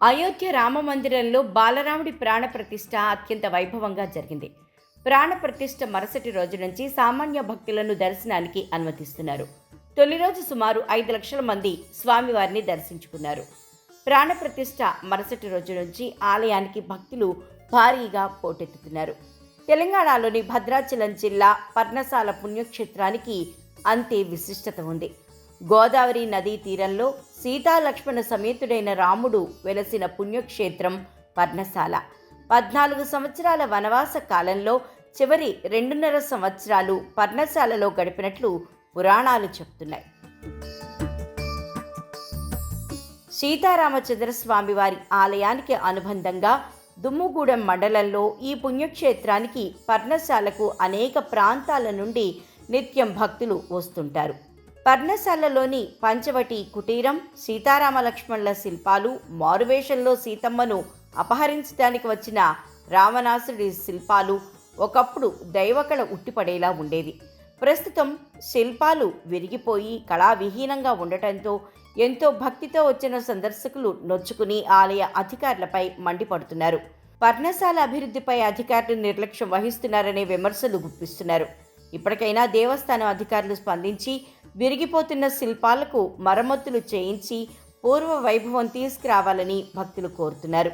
అయోధ్య రామ మందిరంలో బాలరాముడి ప్రాణప్రతిష్ఠ అత్యంత వైభవంగా జరిగింది. ప్రాణ ప్రతిష్ఠ మరుసటి రోజు నుంచి సామాన్య భక్తులను దర్శనానికి అనుమతిస్తున్నారు. తొలి రోజు సుమారు ఐదు లక్షల మంది స్వామివారిని దర్శించుకున్నారు. ప్రాణప్రతిష్ఠ మరుసటి రోజు నుంచి ఆలయానికి భక్తులు భారీగా పోటెత్తుతున్నారు. తెలంగాణలోని భద్రాచలం జిల్లా పర్ణశాల పుణ్యక్షేత్రానికి అంతే విశిష్టత ఉంది. గోదావరి నదీ తీరంలో సీతాలక్ష్మణ సమేతుడైన రాముడు వెలసిన పుణ్యక్షేత్రం పర్ణశాల. పద్నాలుగు సంవత్సరాల వనవాస కాలంలో చివరి రెండున్నర సంవత్సరాలు పర్ణశాలలో గడిపినట్లు పురాణాలు చెప్తున్నాయి. సీతారామచంద్ర స్వామి వారి ఆలయానికి అనుబంధంగా దుమ్ముగూడెం మండలంలో ఈ పుణ్యక్షేత్రానికి పర్ణశాలకు అనేక ప్రాంతాల నుండి నిత్యం భక్తులు వస్తుంటారు. పర్ణశాలలోని పంచవటి కుటీరం సీతారామ లక్ష్మణుల శిల్పాలు మారువేషంలో సీతమ్మను అపహరించడానికి వచ్చిన రావణాసుడి శిల్పాలు ఒకప్పుడు దైవకళ ఉట్టిపడేలా ఉండేది. ప్రస్తుతం శిల్పాలు విరిగిపోయి కళావిహీనంగా ఉండటంతో ఎంతో భక్తితో వచ్చిన సందర్శకులు నొచ్చుకుని ఆలయ అధికారులపై మండిపడుతున్నారు. పర్ణశాల అభివృద్ధిపై అధికారులు నిర్లక్ష్యం వహిస్తున్నారనే విమర్శలు గుప్పిస్తున్నారు. ఇప్పటికైనా దేవస్థానం అధికారులు స్పందించి విరిగిపోతున్న శిల్పాలకు మరమ్మతులు చేయించి పూర్వ వైభవం తీసుకురావాలని భక్తులు కోరుతున్నారు.